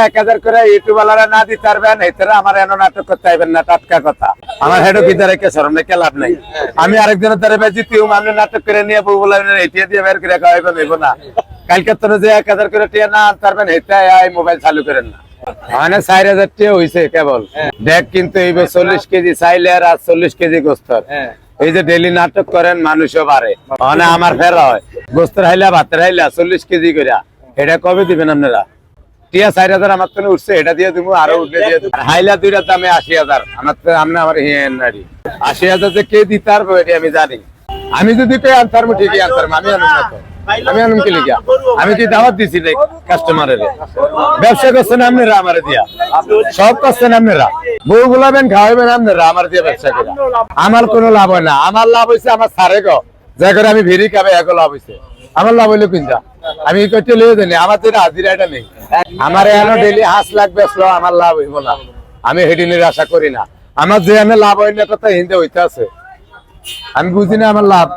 এক না লাভ নাই। আমি নাটক না। মানে কেবল। দেখ কিন্তু চল্লিশ কেজি চাইলে আর চল্লিশ কেজি গোস্তর এই যে ডেলি নাটক করেন, মানুষও বাড়ে। মানে আমার ফেরা হয়। গোস্তর হাইলা ভাতের হাইলা চল্লিশ কেজি করে এটা কবে দিবেন আপনারা? টিয়া চার হাজার আমার তো উঠছে, এটা দিয়ে দিব আরও উঠলে দিয়ে হাইলা দুইটার দামে আশি হাজার। আমার তো আপনি আমার হিয়েন নারী আশি হাজার যে কে দিতে আমি জানি। আমি যদি কে আনতার মু ঠিকই আনতার আমি আনুম না তো। আমি আনুম কি লিখা আমি কি দাওয়াত দিছি কাস্টমারের ব্যবসা করছেন আপনারা আমার দিয়া? সব করছেন আপনারা? বউ গুলাবেন খাওয়াবেন আপনারা আমার দিয়ে ব্যবসা করে আমার কোনো লাভ হয় না। আমার লাভ হয়েছে আমার সারে গো। যা করে আমি ভিড়ি খাবে এক লাভ হয়েছে আমার লাভ হইল কিনটা আমি করতে লিয়ে জানি আমার যেটা হাজিরা এটা নেই। আমার এখানে ডেলি হাঁস লাগবে স্লো আমার লাভ হইব না। আমি হেডিনের আশা করি না। আমার যে আমি লাভ হয় না কথা হিন্দে হইতে আছে। আমি বুঝি না আমার লাভ।